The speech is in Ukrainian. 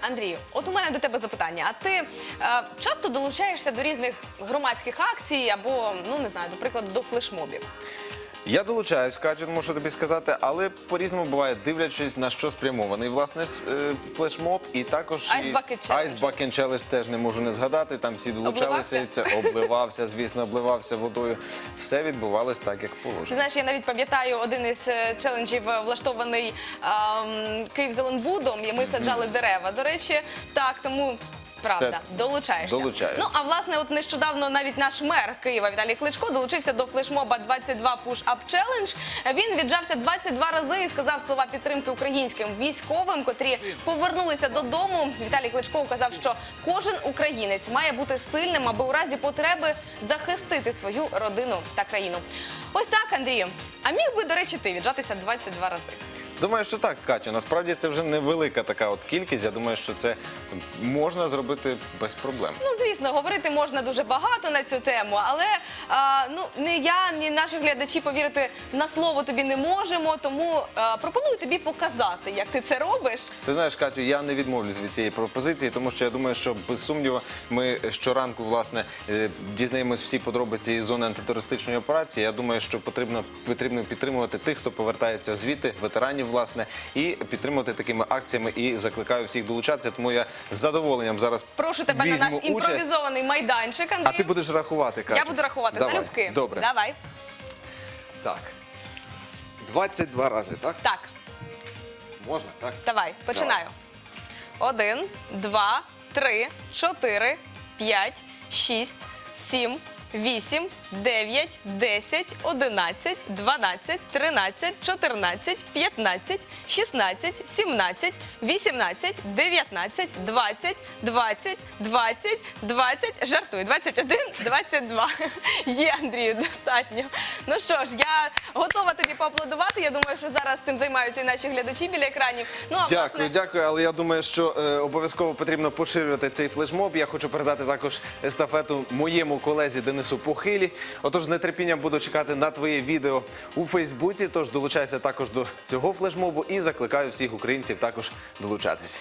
Андрію, от у мене до тебе запитання. А ти е, часто долучаєшся до різних громадських акцій або, ну не знаю, до прикладу, до флешмобів? Я долучаюсь, Катю, можу тобі сказати, але по-різному буває, дивлячись на що спрямований. Власне, е, флешмоб і також Ice Bucket Challenge. Ice Bucket Challenge теж не можу не згадати. Там всі долучалися. і Це обливався, звісно, обливався водою. Все відбувалось так, як положено. знаєш, я навіть пам'ятаю один із е, челенджів, е, влаштований ем, Київзеленбудом, і ми саджали дерева. До речі, так, тому. Правда, Це долучаєшся. долучаюсь. Ну а власне, от нещодавно навіть наш мер Києва Віталій Кличко долучився до флешмоба 22 Push Up Challenge. Він віджався 22 рази і сказав слова підтримки українським військовим, котрі повернулися додому. Віталій Кличко казав, що кожен українець має бути сильним, аби у разі потреби захистити свою родину та країну. Ось так, Андрію. А міг би, до речі, ти віджатися 22 рази. Думаю, що так, Катю. Насправді це вже невелика така от кількість. Я думаю, що це можна зробити без проблем. Ну, звісно, говорити можна дуже багато на цю тему, але а, ну не я, ні наші глядачі повірити на слово тобі не можемо. Тому а, пропоную тобі показати, як ти це робиш. Ти знаєш, Катю, я не відмовлюсь від цієї пропозиції, тому що я думаю, що без сумніву ми щоранку власне е, дізнаємось всі подробиці із зони антитерористичної операції. Я думаю, що потрібно потрібно підтримувати тих, хто повертається звідти, ветеранів, власне, і підтримувати такими акціями. І закликаю всіх долучатися. Тому я з задоволенням зараз Прошу тебе на наш участь. імпровізований майданчик. Андрію. А ти будеш рахувати, Катю. Я буду рахувати Давай. залюбки. Добре. Давай. Так. 22 рази, так? Так, Можна, так? давай, починаю. Один, два, три, чотири, п'ять, шість, сім, вісім, дев'ять, десять, одинадцять, дванадцять, тринадцять, чотирнадцять, п'ятнадцять, шістнадцять, сімнадцять, вісімнадцять, дев'ятнадцять, двадцять, двадцять, двадцять, двадцять, жартую, двадцять один, двадцять два. Є, Андрію, достатньо. Ну що ж, я готова поаплодувати. Я думаю, що зараз цим займаються і наші глядачі біля екранів. Ну а Дякую, власне. дякую. Але я думаю, що е, обов'язково потрібно поширювати цей флешмоб. Я хочу передати також естафету моєму колезі Денису Похилі. Отож, з нетерпінням буду чекати на твоє відео у Фейсбуці. Тож долучайся також до цього флешмобу і закликаю всіх українців також долучатися.